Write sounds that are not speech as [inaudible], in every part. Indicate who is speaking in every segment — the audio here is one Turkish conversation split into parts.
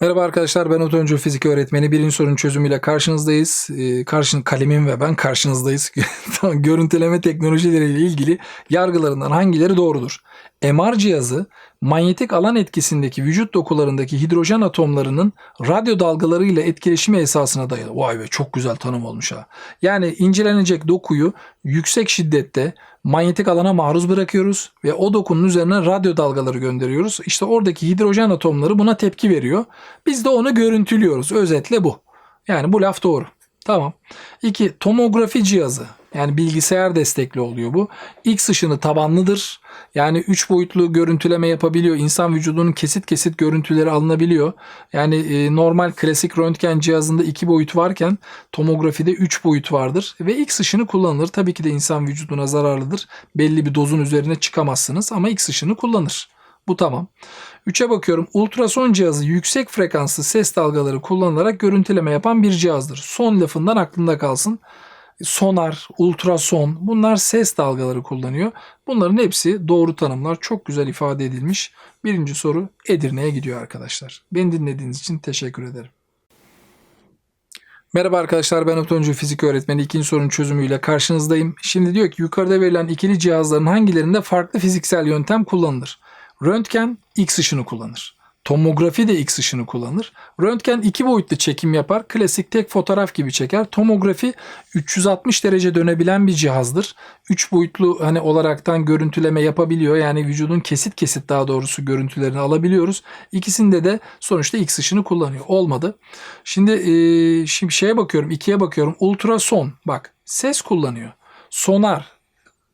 Speaker 1: Merhaba arkadaşlar ben Otoncu Fizik Öğretmeni. Birinci sorunun çözümüyle karşınızdayız. Ee, karşın, kalemim ve ben karşınızdayız. [laughs] Görüntüleme teknolojileriyle ilgili yargılarından hangileri doğrudur? MR cihazı manyetik alan etkisindeki vücut dokularındaki hidrojen atomlarının radyo dalgalarıyla etkileşimi esasına dayalı. Vay be çok güzel tanım olmuş ha. Yani incelenecek dokuyu yüksek şiddette manyetik alana maruz bırakıyoruz ve o dokunun üzerine radyo dalgaları gönderiyoruz. İşte oradaki hidrojen atomları buna tepki veriyor. Biz de onu görüntülüyoruz. Özetle bu. Yani bu laf doğru. Tamam. 2. Tomografi cihazı. Yani bilgisayar destekli oluyor bu. X ışını tabanlıdır. Yani 3 boyutlu görüntüleme yapabiliyor. İnsan vücudunun kesit kesit görüntüleri alınabiliyor. Yani e, normal klasik röntgen cihazında 2 boyut varken tomografide 3 boyut vardır. Ve X ışını kullanılır. Tabii ki de insan vücuduna zararlıdır. Belli bir dozun üzerine çıkamazsınız ama X ışını kullanır. Bu tamam. 3'e bakıyorum. Ultrason cihazı yüksek frekanslı ses dalgaları kullanılarak görüntüleme yapan bir cihazdır. Son lafından aklında kalsın. Sonar, ultrason bunlar ses dalgaları kullanıyor. Bunların hepsi doğru tanımlar. Çok güzel ifade edilmiş. Birinci soru Edirne'ye gidiyor arkadaşlar. Beni dinlediğiniz için teşekkür ederim. Merhaba arkadaşlar ben Otoncu Fizik Öğretmeni. İkinci sorunun çözümüyle karşınızdayım. Şimdi diyor ki yukarıda verilen ikili cihazların hangilerinde farklı fiziksel yöntem kullanılır? Röntgen X ışını kullanır. Tomografi de X ışını kullanır. Röntgen iki boyutlu çekim yapar. Klasik tek fotoğraf gibi çeker. Tomografi 360 derece dönebilen bir cihazdır. 3 boyutlu hani olaraktan görüntüleme yapabiliyor. Yani vücudun kesit kesit daha doğrusu görüntülerini alabiliyoruz. İkisinde de sonuçta X ışını kullanıyor. Olmadı. Şimdi e, şimdi şeye bakıyorum. ikiye bakıyorum. Ultrason bak ses kullanıyor. Sonar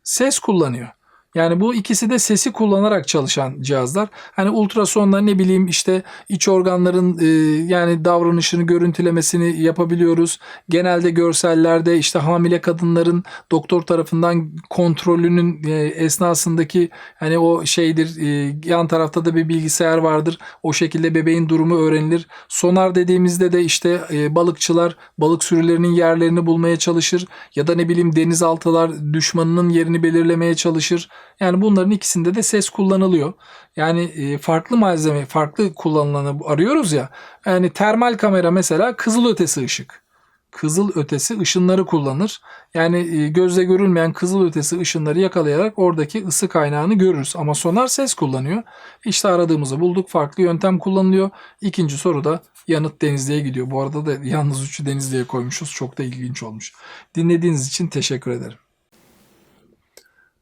Speaker 1: ses kullanıyor. Yani bu ikisi de sesi kullanarak çalışan cihazlar. Hani ultrasonla ne bileyim işte iç organların e, yani davranışını görüntülemesini yapabiliyoruz. Genelde görsellerde işte hamile kadınların doktor tarafından kontrolünün e, esnasındaki hani o şeydir e, yan tarafta da bir bilgisayar vardır. O şekilde bebeğin durumu öğrenilir. Sonar dediğimizde de işte e, balıkçılar balık sürülerinin yerlerini bulmaya çalışır ya da ne bileyim denizaltılar düşmanının yerini belirlemeye çalışır. Yani bunların ikisinde de ses kullanılıyor. Yani e, farklı malzeme, farklı kullanılanı arıyoruz ya. Yani termal kamera mesela kızıl ötesi ışık. Kızıl ötesi ışınları kullanır. Yani e, gözle görülmeyen kızıl ötesi ışınları yakalayarak oradaki ısı kaynağını görürüz. Ama sonar ses kullanıyor. İşte aradığımızı bulduk. Farklı yöntem kullanılıyor. İkinci soruda yanıt Denizli'ye gidiyor. Bu arada da yalnız üçü Denizli'ye koymuşuz. Çok da ilginç olmuş. Dinlediğiniz için teşekkür ederim.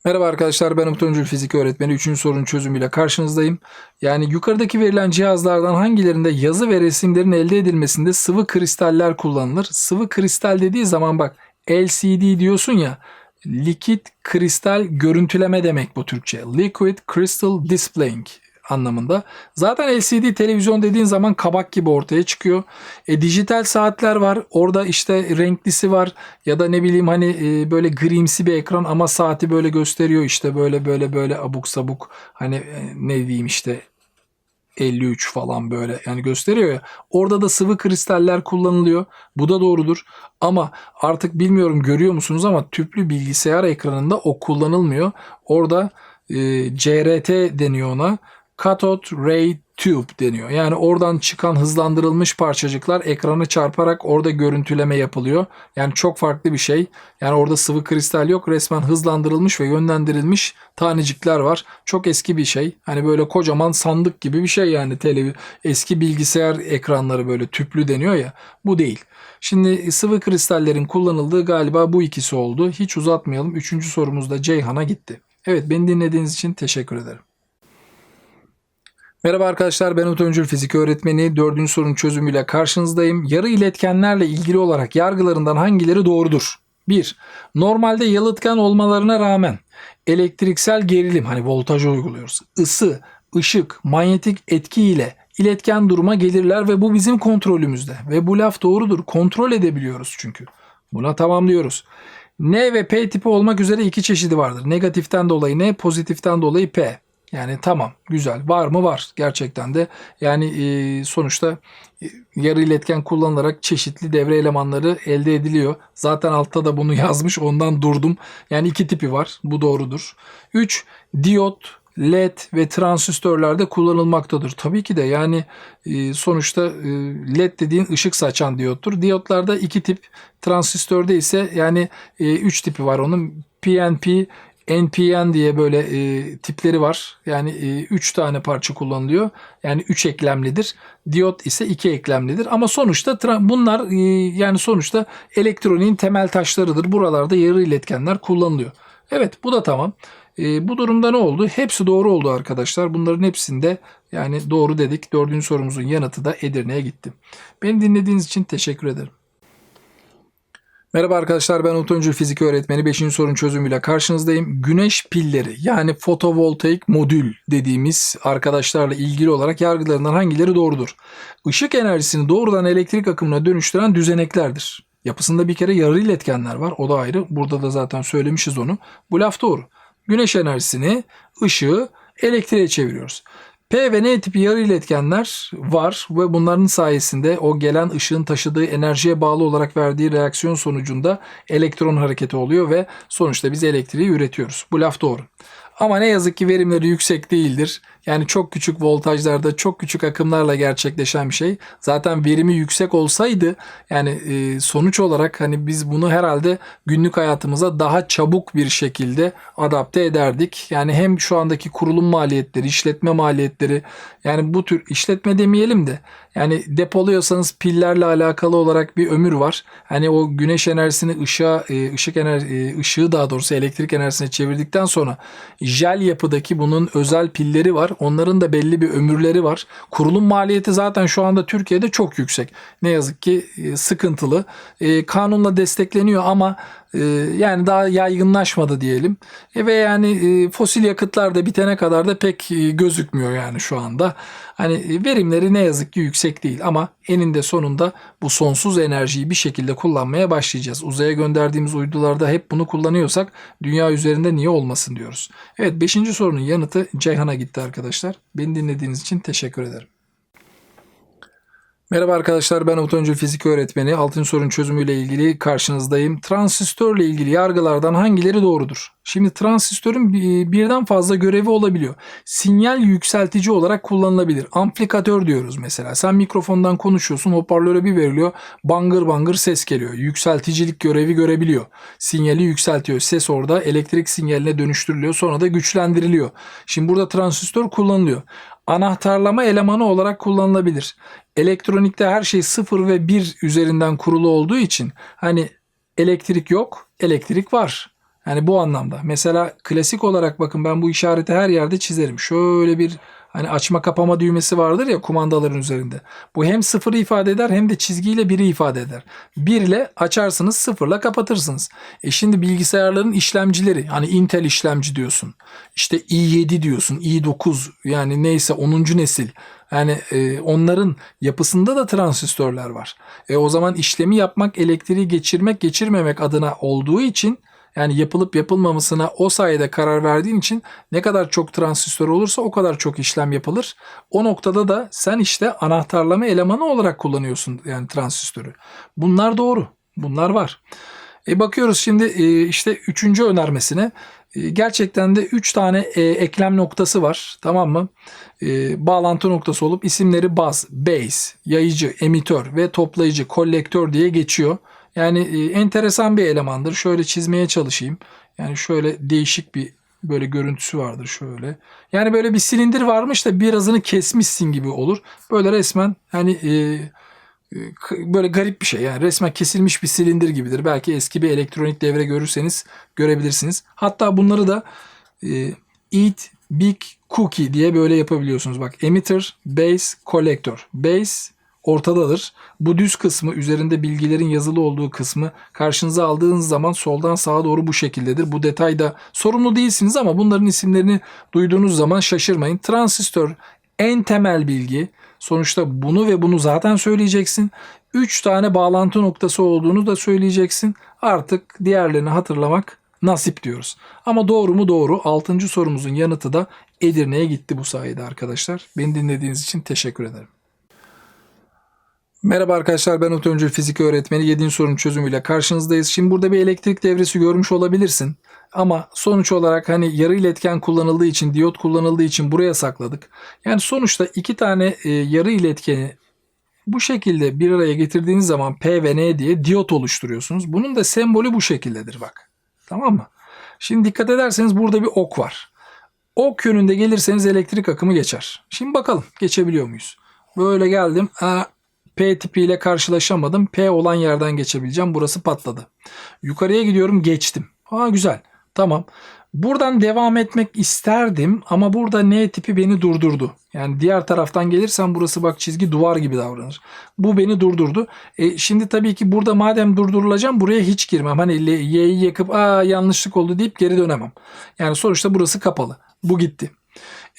Speaker 1: Merhaba arkadaşlar ben Umut Öncül Fizik Öğretmeni. Üçüncü sorunun çözümüyle karşınızdayım. Yani yukarıdaki verilen cihazlardan hangilerinde yazı ve resimlerin elde edilmesinde sıvı kristaller kullanılır? Sıvı kristal dediği zaman bak LCD diyorsun ya likit kristal görüntüleme demek bu Türkçe. Liquid Crystal Displaying anlamında. Zaten LCD televizyon dediğin zaman kabak gibi ortaya çıkıyor. E, dijital saatler var. Orada işte renklisi var ya da ne bileyim hani e, böyle grimsi bir ekran ama saati böyle gösteriyor işte böyle böyle böyle abuk sabuk hani e, ne diyeyim işte 53 falan böyle yani gösteriyor ya. Orada da sıvı kristaller kullanılıyor. Bu da doğrudur. Ama artık bilmiyorum görüyor musunuz ama tüplü bilgisayar ekranında o kullanılmıyor. Orada e, CRT deniyor ona. Cathode Ray Tube deniyor. Yani oradan çıkan hızlandırılmış parçacıklar ekrana çarparak orada görüntüleme yapılıyor. Yani çok farklı bir şey. Yani orada sıvı kristal yok. Resmen hızlandırılmış ve yönlendirilmiş tanecikler var. Çok eski bir şey. Hani böyle kocaman sandık gibi bir şey yani televi eski bilgisayar ekranları böyle tüplü deniyor ya. Bu değil. Şimdi sıvı kristallerin kullanıldığı galiba bu ikisi oldu. Hiç uzatmayalım. Üçüncü sorumuz da Ceyhan'a gitti. Evet beni dinlediğiniz için teşekkür ederim. Merhaba arkadaşlar ben Öncül Fizik Öğretmeni. Dördüncü sorunun çözümüyle karşınızdayım. Yarı iletkenlerle ilgili olarak yargılarından hangileri doğrudur? 1. Normalde yalıtkan olmalarına rağmen elektriksel gerilim hani voltaj uyguluyoruz. Isı, ışık, manyetik etki ile iletken duruma gelirler ve bu bizim kontrolümüzde. Ve bu laf doğrudur. Kontrol edebiliyoruz çünkü. Buna tamamlıyoruz. N ve P tipi olmak üzere iki çeşidi vardır. Negatiften dolayı N, pozitiften dolayı P. Yani tamam güzel var mı var gerçekten de yani e, sonuçta e, yarı iletken kullanılarak çeşitli devre elemanları elde ediliyor. Zaten altta da bunu [laughs] yazmış ondan durdum. Yani iki tipi var bu doğrudur. 3 diyot LED ve transistörlerde kullanılmaktadır. Tabii ki de yani e, sonuçta e, LED dediğin ışık saçan diyottur. Diyotlarda iki tip, transistörde ise yani e, üç tipi var onun. PNP, NPN diye böyle e, tipleri var. Yani 3 tane parça kullanılıyor. Yani 3 eklemlidir. Diyot ise 2 eklemlidir. Ama sonuçta bunlar e, yani sonuçta elektroniğin temel taşlarıdır. Buralarda yarı iletkenler kullanılıyor. Evet bu da tamam. E, bu durumda ne oldu? Hepsi doğru oldu arkadaşlar. Bunların hepsinde yani doğru dedik. Dördüncü sorumuzun yanıtı da Edirne'ye gitti. Beni dinlediğiniz için teşekkür ederim. Merhaba arkadaşlar ben Umut Öncül fizik öğretmeni 5. sorun çözümüyle karşınızdayım. Güneş pilleri yani fotovoltaik modül dediğimiz arkadaşlarla ilgili olarak yargılarından hangileri doğrudur? Işık enerjisini doğrudan elektrik akımına dönüştüren düzeneklerdir. Yapısında bir kere yarı iletkenler var o da ayrı. Burada da zaten söylemişiz onu. Bu laf doğru. Güneş enerjisini ışığı elektriğe çeviriyoruz. P ve N tipi yarı iletkenler var ve bunların sayesinde o gelen ışığın taşıdığı enerjiye bağlı olarak verdiği reaksiyon sonucunda elektron hareketi oluyor ve sonuçta biz elektriği üretiyoruz. Bu laf doğru. Ama ne yazık ki verimleri yüksek değildir. Yani çok küçük voltajlarda çok küçük akımlarla gerçekleşen bir şey. Zaten verimi yüksek olsaydı yani e, sonuç olarak hani biz bunu herhalde günlük hayatımıza daha çabuk bir şekilde adapte ederdik. Yani hem şu andaki kurulum maliyetleri, işletme maliyetleri yani bu tür işletme demeyelim de yani depoluyorsanız pillerle alakalı olarak bir ömür var. Hani o güneş enerjisini ışığa, e, ışık enerji, ışığı daha doğrusu elektrik enerjisine çevirdikten sonra jel yapıdaki bunun özel pilleri var. Onların da belli bir ömürleri var. Kurulum maliyeti zaten şu anda Türkiye'de çok yüksek. Ne yazık ki e, sıkıntılı. E, kanunla destekleniyor ama e, yani daha yaygınlaşmadı diyelim. E, ve yani e, fosil yakıtlar da bitene kadar da pek e, gözükmüyor yani şu anda. Hani e, verimleri ne yazık ki yüksek değil ama eninde sonunda bu sonsuz enerjiyi bir şekilde kullanmaya başlayacağız. Uzaya gönderdiğimiz uydularda hep bunu kullanıyorsak dünya üzerinde niye olmasın diyoruz. Evet 5. sorunun yanıtı Ceyhan'a gitti arkadaşlar. Beni dinlediğiniz için teşekkür ederim. Merhaba arkadaşlar ben Öncül fizik öğretmeni. Altın sorun çözümüyle ilgili karşınızdayım. Transistörle ilgili yargılardan hangileri doğrudur? Şimdi transistörün birden fazla görevi olabiliyor. Sinyal yükseltici olarak kullanılabilir. Amplifikatör diyoruz mesela. Sen mikrofondan konuşuyorsun hoparlöre bir veriliyor. Bangır bangır ses geliyor. Yükselticilik görevi görebiliyor. Sinyali yükseltiyor. Ses orada elektrik sinyaline dönüştürülüyor. Sonra da güçlendiriliyor. Şimdi burada transistör kullanılıyor anahtarlama elemanı olarak kullanılabilir. Elektronikte her şey 0 ve 1 üzerinden kurulu olduğu için hani elektrik yok, elektrik var. Yani bu anlamda. Mesela klasik olarak bakın ben bu işareti her yerde çizerim. Şöyle bir hani açma kapama düğmesi vardır ya kumandaların üzerinde. Bu hem sıfırı ifade eder hem de çizgiyle biri ifade eder. Bir ile açarsınız sıfırla kapatırsınız. E şimdi bilgisayarların işlemcileri hani Intel işlemci diyorsun. İşte i7 diyorsun i9 yani neyse 10. nesil. Yani e, onların yapısında da transistörler var. E, o zaman işlemi yapmak, elektriği geçirmek, geçirmemek adına olduğu için yani yapılıp yapılmamasına o sayede karar verdiğin için ne kadar çok transistör olursa o kadar çok işlem yapılır. O noktada da sen işte anahtarlama elemanı olarak kullanıyorsun yani transistörü. Bunlar doğru. Bunlar var. E bakıyoruz şimdi e, işte üçüncü önermesine. E, gerçekten de üç tane e, eklem noktası var. Tamam mı? E, bağlantı noktası olup isimleri baz, base, yayıcı, emitör ve toplayıcı, kolektör diye geçiyor. Yani e, enteresan bir elemandır. Şöyle çizmeye çalışayım. Yani şöyle değişik bir böyle görüntüsü vardır şöyle. Yani böyle bir silindir varmış da birazını kesmişsin gibi olur. Böyle resmen hani e, böyle garip bir şey yani resmen kesilmiş bir silindir gibidir. Belki eski bir elektronik devre görürseniz görebilirsiniz. Hatta bunları da e, eat big cookie diye böyle yapabiliyorsunuz. Bak emitter, base, collector. Base ortadadır. Bu düz kısmı üzerinde bilgilerin yazılı olduğu kısmı karşınıza aldığınız zaman soldan sağa doğru bu şekildedir. Bu detayda sorumlu değilsiniz ama bunların isimlerini duyduğunuz zaman şaşırmayın. Transistör en temel bilgi. Sonuçta bunu ve bunu zaten söyleyeceksin. 3 tane bağlantı noktası olduğunu da söyleyeceksin. Artık diğerlerini hatırlamak nasip diyoruz. Ama doğru mu doğru. 6. sorumuzun yanıtı da Edirne'ye gitti bu sayede arkadaşlar. Beni dinlediğiniz için teşekkür ederim. Merhaba arkadaşlar ben Umut Öncül Fizik Öğretmeni 7. sorunun çözümüyle karşınızdayız. Şimdi burada bir elektrik devresi görmüş olabilirsin. Ama sonuç olarak hani yarı iletken kullanıldığı için, diyot kullanıldığı için buraya sakladık. Yani sonuçta iki tane e, yarı iletkeni bu şekilde bir araya getirdiğiniz zaman P ve N diye diyot oluşturuyorsunuz. Bunun da sembolü bu şekildedir bak. Tamam mı? Şimdi dikkat ederseniz burada bir ok var. Ok yönünde gelirseniz elektrik akımı geçer. Şimdi bakalım geçebiliyor muyuz? Böyle geldim. Aa, P tipiyle karşılaşamadım. P olan yerden geçebileceğim. Burası patladı. Yukarıya gidiyorum geçtim. Aa güzel. Tamam. Buradan devam etmek isterdim ama burada N tipi beni durdurdu. Yani diğer taraftan gelirsem burası bak çizgi duvar gibi davranır. Bu beni durdurdu. E, şimdi tabii ki burada madem durdurulacağım buraya hiç girmem. Hani Y'yi yakıp aa yanlışlık oldu deyip geri dönemem. Yani sonuçta burası kapalı. Bu gitti.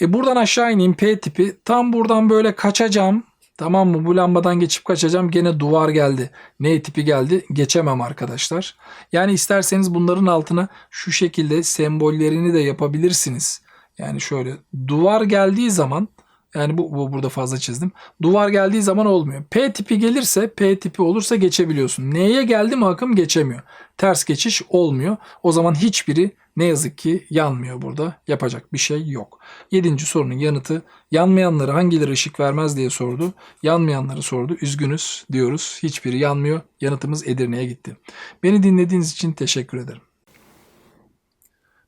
Speaker 1: E, buradan aşağı ineyim P tipi. Tam buradan böyle kaçacağım. Tamam mı? Bu lambadan geçip kaçacağım. Gene duvar geldi. N tipi geldi. Geçemem arkadaşlar. Yani isterseniz bunların altına şu şekilde sembollerini de yapabilirsiniz. Yani şöyle duvar geldiği zaman yani bu, bu burada fazla çizdim. Duvar geldiği zaman olmuyor. P tipi gelirse P tipi olursa geçebiliyorsun. N'ye geldi mi akım geçemiyor. Ters geçiş olmuyor. O zaman hiçbiri ne yazık ki yanmıyor burada. Yapacak bir şey yok. Yedinci sorunun yanıtı yanmayanları hangileri ışık vermez diye sordu. Yanmayanları sordu. Üzgünüz diyoruz. Hiçbiri yanmıyor. Yanıtımız Edirne'ye gitti. Beni dinlediğiniz için teşekkür ederim.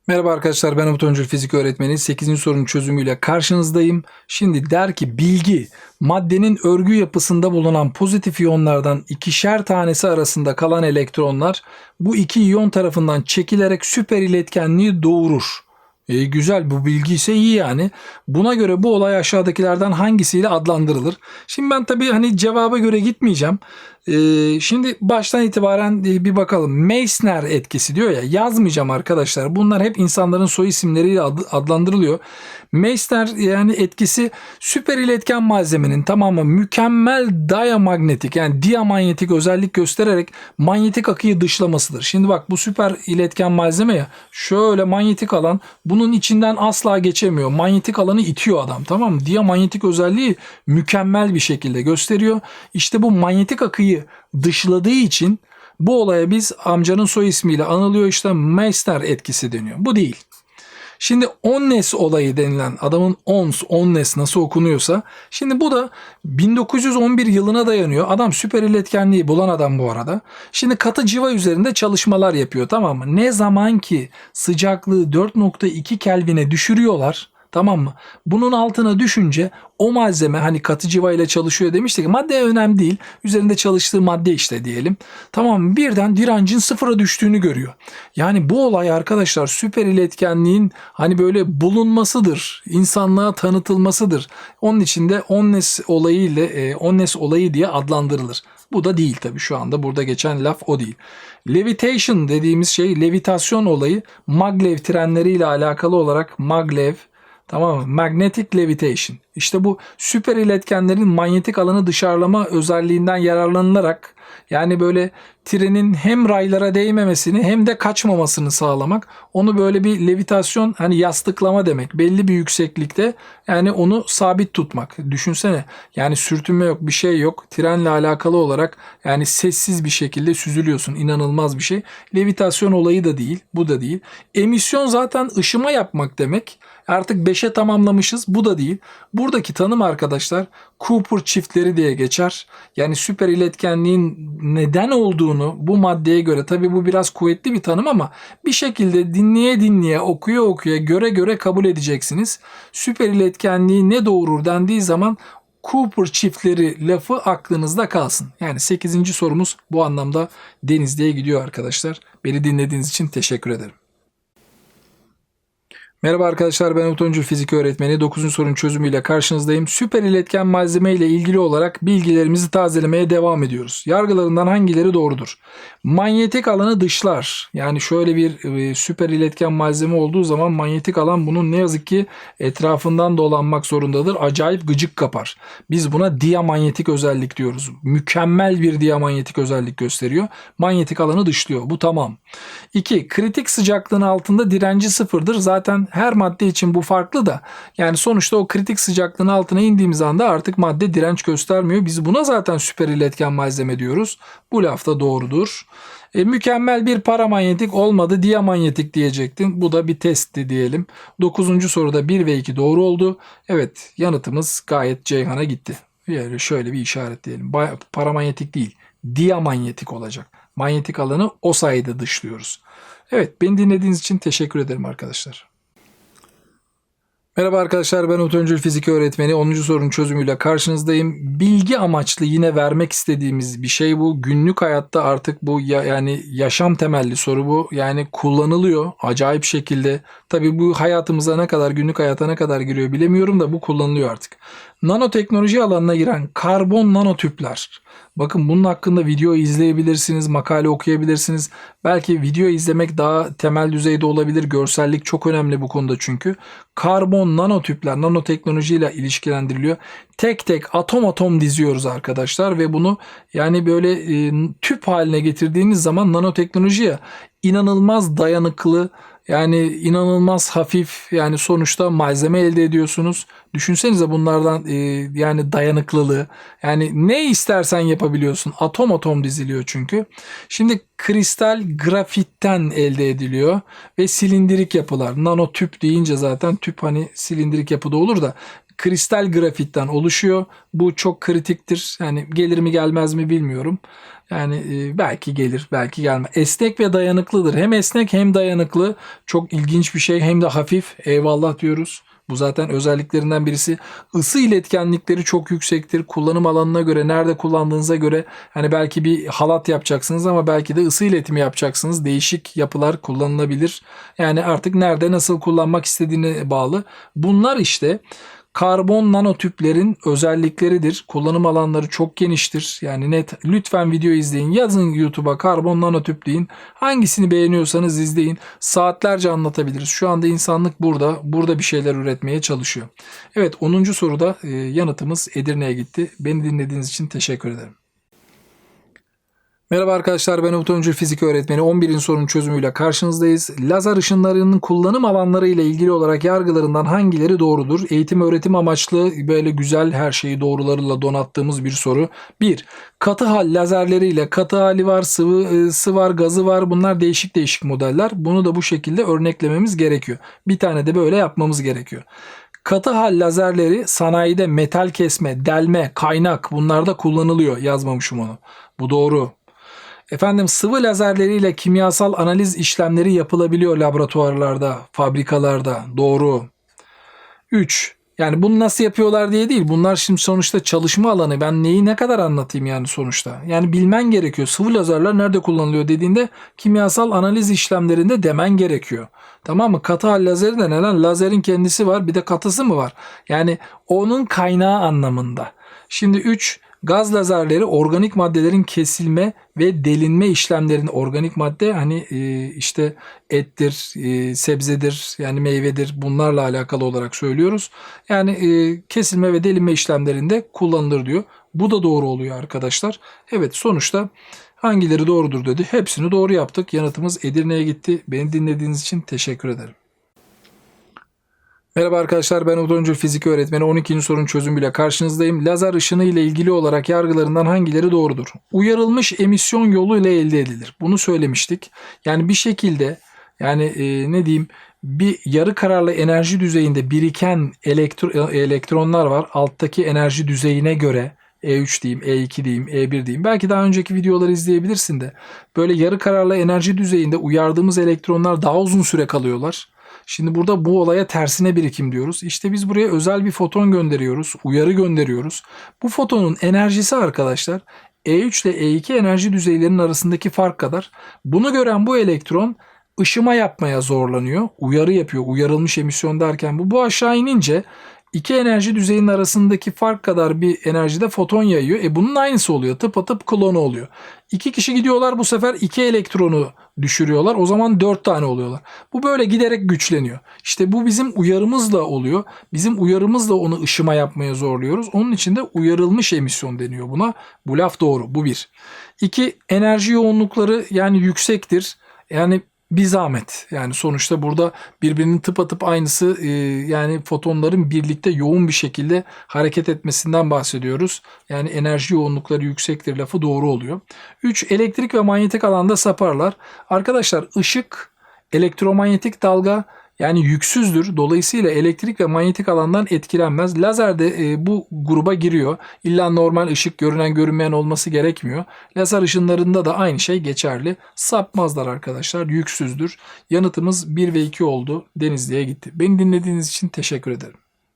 Speaker 1: Merhaba arkadaşlar ben Umut Öncül Fizik Öğretmeni 8. sorunun çözümüyle karşınızdayım. Şimdi der ki bilgi maddenin örgü yapısında bulunan pozitif iyonlardan ikişer tanesi arasında kalan elektronlar bu iki iyon tarafından çekilerek süper iletkenliği doğurur. E, güzel bu bilgi ise iyi yani. Buna göre bu olay aşağıdakilerden hangisiyle adlandırılır? Şimdi ben tabii hani cevaba göre gitmeyeceğim. Ee, şimdi baştan itibaren bir bakalım. Meissner etkisi diyor ya yazmayacağım arkadaşlar. Bunlar hep insanların soy isimleriyle adlandırılıyor. Meissner yani etkisi süper iletken malzemenin tamamı mükemmel diamagnetik yani diamanyetik özellik göstererek manyetik akıyı dışlamasıdır. Şimdi bak bu süper iletken malzeme ya şöyle manyetik alan bunun içinden asla geçemiyor. Manyetik alanı itiyor adam tamam mı? Diamanyetik özelliği mükemmel bir şekilde gösteriyor. İşte bu manyetik akıyı dışladığı için bu olaya biz amcanın soy ismiyle anılıyor işte Meissner etkisi deniyor. Bu değil. Şimdi Onnes olayı denilen adamın Ons, Onnes nasıl okunuyorsa şimdi bu da 1911 yılına dayanıyor. Adam süper iletkenliği bulan adam bu arada. Şimdi katı civa üzerinde çalışmalar yapıyor tamam mı? Ne zaman ki sıcaklığı 4.2 Kelvin'e düşürüyorlar Tamam mı? Bunun altına düşünce o malzeme hani katı civa ile çalışıyor demiştik. Madde önemli değil. Üzerinde çalıştığı madde işte diyelim. Tamam mı? Birden direncin sıfıra düştüğünü görüyor. Yani bu olay arkadaşlar süper iletkenliğin hani böyle bulunmasıdır. insanlığa tanıtılmasıdır. Onun için de Onnes olayı ile e, Onnes olayı diye adlandırılır. Bu da değil tabii şu anda burada geçen laf o değil. Levitation dediğimiz şey levitasyon olayı maglev trenleriyle alakalı olarak maglev Tamam mı? Magnetic levitation. İşte bu süper iletkenlerin manyetik alanı dışarılama özelliğinden yararlanılarak yani böyle trenin hem raylara değmemesini hem de kaçmamasını sağlamak. Onu böyle bir levitasyon hani yastıklama demek. Belli bir yükseklikte yani onu sabit tutmak. Düşünsene yani sürtünme yok bir şey yok. Trenle alakalı olarak yani sessiz bir şekilde süzülüyorsun. İnanılmaz bir şey. Levitasyon olayı da değil. Bu da değil. Emisyon zaten ışıma yapmak demek. Artık 5'e tamamlamışız. Bu da değil. Buradaki tanım arkadaşlar Cooper çiftleri diye geçer. Yani süper iletkenliğin neden olduğunu bu maddeye göre tabii bu biraz kuvvetli bir tanım ama bir şekilde dinleye dinleye okuya okuya göre göre kabul edeceksiniz. Süper iletkenliği ne doğurur dendiği zaman Cooper çiftleri lafı aklınızda kalsın. Yani 8. sorumuz bu anlamda Denizli'ye gidiyor arkadaşlar. Beni dinlediğiniz için teşekkür ederim. Merhaba arkadaşlar ben Öncül Fizik Öğretmeni 9. sorunun çözümüyle karşınızdayım. Süper iletken malzeme ile ilgili olarak bilgilerimizi tazelemeye devam ediyoruz. Yargılarından hangileri doğrudur? Manyetik alanı dışlar. Yani şöyle bir e, süper iletken malzeme olduğu zaman manyetik alan bunun ne yazık ki etrafından dolanmak zorundadır. Acayip gıcık kapar. Biz buna diamanyetik özellik diyoruz. Mükemmel bir diamanyetik özellik gösteriyor. Manyetik alanı dışlıyor. Bu tamam. 2. Kritik sıcaklığın altında direnci sıfırdır. Zaten Her madde için bu farklı da yani sonuçta o kritik sıcaklığın altına indiğimiz anda artık madde direnç göstermiyor. Biz buna zaten süper iletken malzeme diyoruz. Bu laf da doğrudur. E, mükemmel bir paramanyetik olmadı diamanyetik diyecektin. Bu da bir testti diyelim. Dokuzuncu soruda 1 ve 2 doğru oldu. Evet yanıtımız gayet Ceyhan'a gitti. Yani şöyle bir işaretleyelim. Ba- Paramanyetik değil diamanyetik olacak. Manyetik alanı o sayede dışlıyoruz. Evet beni dinlediğiniz için teşekkür ederim arkadaşlar. Merhaba arkadaşlar ben Umut Öncül Fizik Öğretmeni 10. sorunun çözümüyle karşınızdayım. Bilgi amaçlı yine vermek istediğimiz bir şey bu. Günlük hayatta artık bu ya, yani yaşam temelli soru bu. Yani kullanılıyor acayip şekilde. Tabii bu hayatımıza ne kadar günlük hayata ne kadar giriyor bilemiyorum da bu kullanılıyor artık. Nanoteknoloji alanına giren karbon nanotüpler. Bakın bunun hakkında video izleyebilirsiniz, makale okuyabilirsiniz. Belki video izlemek daha temel düzeyde olabilir. Görsellik çok önemli bu konuda çünkü. Karbon nanotüpler nanoteknolojiyle ilişkilendiriliyor. Tek tek atom atom diziyoruz arkadaşlar ve bunu yani böyle e, tüp haline getirdiğiniz zaman nanoteknolojiye inanılmaz dayanıklı yani inanılmaz hafif yani sonuçta malzeme elde ediyorsunuz. Düşünsenize bunlardan e, yani dayanıklılığı yani ne istersen yapabiliyorsun. Atom atom diziliyor çünkü. Şimdi kristal grafitten elde ediliyor ve silindirik yapılar. Nano tüp deyince zaten tüp hani silindirik yapıda olur da kristal grafitten oluşuyor. Bu çok kritiktir. Yani gelir mi gelmez mi bilmiyorum. Yani e, belki gelir, belki gelmez. Esnek ve dayanıklıdır. Hem esnek hem dayanıklı. Çok ilginç bir şey. Hem de hafif. Eyvallah diyoruz. Bu zaten özelliklerinden birisi. Isı iletkenlikleri çok yüksektir. Kullanım alanına göre, nerede kullandığınıza göre hani belki bir halat yapacaksınız ama belki de ısı iletimi yapacaksınız. Değişik yapılar kullanılabilir. Yani artık nerede nasıl kullanmak istediğine bağlı. Bunlar işte karbon nanotüplerin özellikleridir. Kullanım alanları çok geniştir. Yani net lütfen video izleyin. Yazın YouTube'a karbon nanotüp deyin. Hangisini beğeniyorsanız izleyin. Saatlerce anlatabiliriz. Şu anda insanlık burada. Burada bir şeyler üretmeye çalışıyor. Evet 10. soruda e, yanıtımız Edirne'ye gitti. Beni dinlediğiniz için teşekkür ederim. Merhaba arkadaşlar ben Umut Öncül Fizik Öğretmeni 11. sorunun çözümüyle karşınızdayız. Lazer ışınlarının kullanım alanları ile ilgili olarak yargılarından hangileri doğrudur? Eğitim öğretim amaçlı böyle güzel her şeyi doğrularıyla donattığımız bir soru. 1. Katı hal lazerleriyle katı hali var, sıvı ısı var, gazı var. Bunlar değişik değişik modeller. Bunu da bu şekilde örneklememiz gerekiyor. Bir tane de böyle yapmamız gerekiyor. Katı hal lazerleri sanayide metal kesme, delme, kaynak bunlarda kullanılıyor. Yazmamışım onu. Bu doğru. Efendim sıvı lazerleriyle kimyasal analiz işlemleri yapılabiliyor laboratuvarlarda, fabrikalarda. Doğru. 3. Yani bunu nasıl yapıyorlar diye değil. Bunlar şimdi sonuçta çalışma alanı. Ben neyi ne kadar anlatayım yani sonuçta. Yani bilmen gerekiyor. Sıvı lazerler nerede kullanılıyor dediğinde kimyasal analiz işlemlerinde demen gerekiyor. Tamam mı? Katı hal lazeri de neden? Lazerin kendisi var bir de katısı mı var? Yani onun kaynağı anlamında. Şimdi 3. Gaz lazerleri organik maddelerin kesilme ve delinme işlemlerini organik madde hani e, işte ettir, e, sebzedir yani meyvedir bunlarla alakalı olarak söylüyoruz. Yani e, kesilme ve delinme işlemlerinde kullanılır diyor. Bu da doğru oluyor arkadaşlar. Evet sonuçta hangileri doğrudur dedi. Hepsini doğru yaptık. Yanıtımız Edirne'ye gitti. Beni dinlediğiniz için teşekkür ederim. Merhaba arkadaşlar ben Öncül Fizik Öğretmeni 12. sorunun çözümüyle karşınızdayım. Lazer ışını ile ilgili olarak yargılarından hangileri doğrudur? Uyarılmış emisyon yolu ile elde edilir. Bunu söylemiştik. Yani bir şekilde yani e, ne diyeyim bir yarı kararlı enerji düzeyinde biriken elektro, elektronlar var. Alttaki enerji düzeyine göre E3 diyeyim, E2 diyeyim, E1 diyeyim. Belki daha önceki videoları izleyebilirsin de. Böyle yarı kararlı enerji düzeyinde uyardığımız elektronlar daha uzun süre kalıyorlar. Şimdi burada bu olaya tersine birikim diyoruz. İşte biz buraya özel bir foton gönderiyoruz, uyarı gönderiyoruz. Bu fotonun enerjisi arkadaşlar E3 ile E2 enerji düzeylerinin arasındaki fark kadar. Bunu gören bu elektron ışıma yapmaya zorlanıyor. Uyarı yapıyor. Uyarılmış emisyon derken bu bu aşağı inince iki enerji düzeyinin arasındaki fark kadar bir enerjide foton yayıyor. E bunun aynısı oluyor. Tıpatıp klonu oluyor. İki kişi gidiyorlar bu sefer iki elektronu düşürüyorlar. O zaman dört tane oluyorlar. Bu böyle giderek güçleniyor. İşte bu bizim uyarımızla oluyor. Bizim uyarımızla onu ışıma yapmaya zorluyoruz. Onun için de uyarılmış emisyon deniyor buna. Bu laf doğru. Bu bir. İki, enerji yoğunlukları yani yüksektir. Yani bir zahmet. Yani sonuçta burada birbirinin tıpatıp aynısı e, yani fotonların birlikte yoğun bir şekilde hareket etmesinden bahsediyoruz. Yani enerji yoğunlukları yüksektir lafı doğru oluyor. 3. Elektrik ve manyetik alanda saparlar. Arkadaşlar ışık, elektromanyetik dalga yani yüksüzdür. Dolayısıyla elektrik ve manyetik alandan etkilenmez. Lazer de e, bu gruba giriyor. İlla normal ışık görünen görünmeyen olması gerekmiyor. Lazer ışınlarında da aynı şey geçerli. Sapmazlar arkadaşlar. Yüksüzdür. Yanıtımız 1 ve 2 oldu. Denizli'ye gitti. Beni dinlediğiniz için teşekkür ederim.